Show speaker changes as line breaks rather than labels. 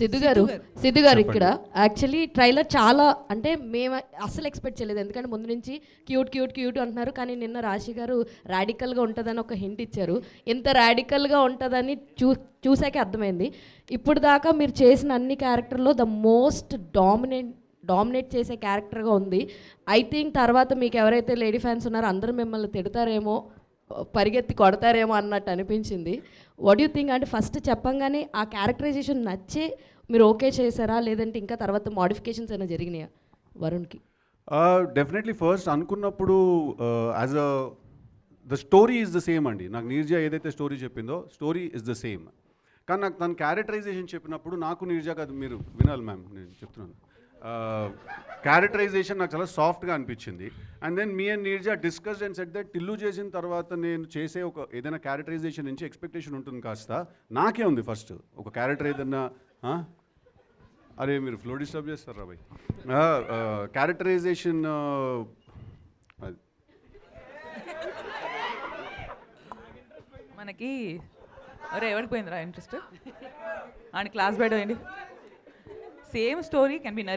సిద్ధు గారు సిద్ధు గారు. ఇక్కడ. యాక్చువల్లీ ట్రైలర్ చాలా అంటే మేము అస్సలు ఎక్స్పెక్ట్ చేయలేదు. ఎందుకంటే ముందు నుంచి క్యూట్ క్యూట్ క్యూట్ అంటున్నారు. కానీ నిన్న రాశి గారు రాడికల్గా ఉంటుందని ఒక హింట్ ఇచ్చారు. ఇంత రాడికల్గా ఉంటుందని చూ చూసాకే అర్థమైంది. ఇప్పుడు దాకా మీరు చేసిన అన్ని క్యారెక్టర్లో ద మోస్ట్ డామినేట్ డామినేట్ చేసే క్యారెక్టర్గా ఉంది. ఐ థింక్ తర్వాత మీకు ఎవరైతే లేడీ ఫ్యాన్స్ ఉన్నారో అందరూ మిమ్మల్ని తిడతారేమో పరిగెత్తి కొడతారేమో అన్నట్టు అనిపించింది. వాట్ యూ థింక్ అంటే ఫస్ట్ చెప్పంగానే ఆ క్యారెక్టరైజేషన్ నచ్చే మీరు ఓకే చేశారా? లేదంటే ఇంకా తర్వాత మోడిఫికేషన్స్ అయినా జరిగినాయా వరుణ్కి?
డెఫినెట్లీ ఫస్ట్ అనుకున్నప్పుడు as a the story is the same అండి. నాకు నీర్జా ఏదైతే స్టోరీ చెప్పిందో స్టోరీ ఇస్ ద సేమ్ కానీ నాకు తన క్యారెక్టరైజేషన్ చెప్పినప్పుడు నాకు నీర్జా కాదు మీరు వినాలి మ్యామ్ నేను చెప్తున్నాను. క్యారెక్టరైజేషన్ నాకు చాలా సాఫ్ట్గా అనిపించింది. And then me and Neerja discuss and set that Tillu చేసిన తర్వాత నేను చేసే ఒక ఏదైనా క్యారెక్టరైజేషన్ నుంచి ఎక్స్పెక్టేషన్ ఉంటుంది కాస్త. నాకే ఉంది ఫస్ట్ ఒక క్యారెక్టర్ ఏదన్నా అరే మీరు ఫ్లో డిస్టర్బ్ చేస్తారు బాయ్? క్యారెక్టరైజేషన్ అది.
మనకి అరే ఎవరికి పోయిందిరా ఇంట్రెస్ట్ ఆయన క్లాస్ బయట సేమ్ స్టోరీ కెన్ బి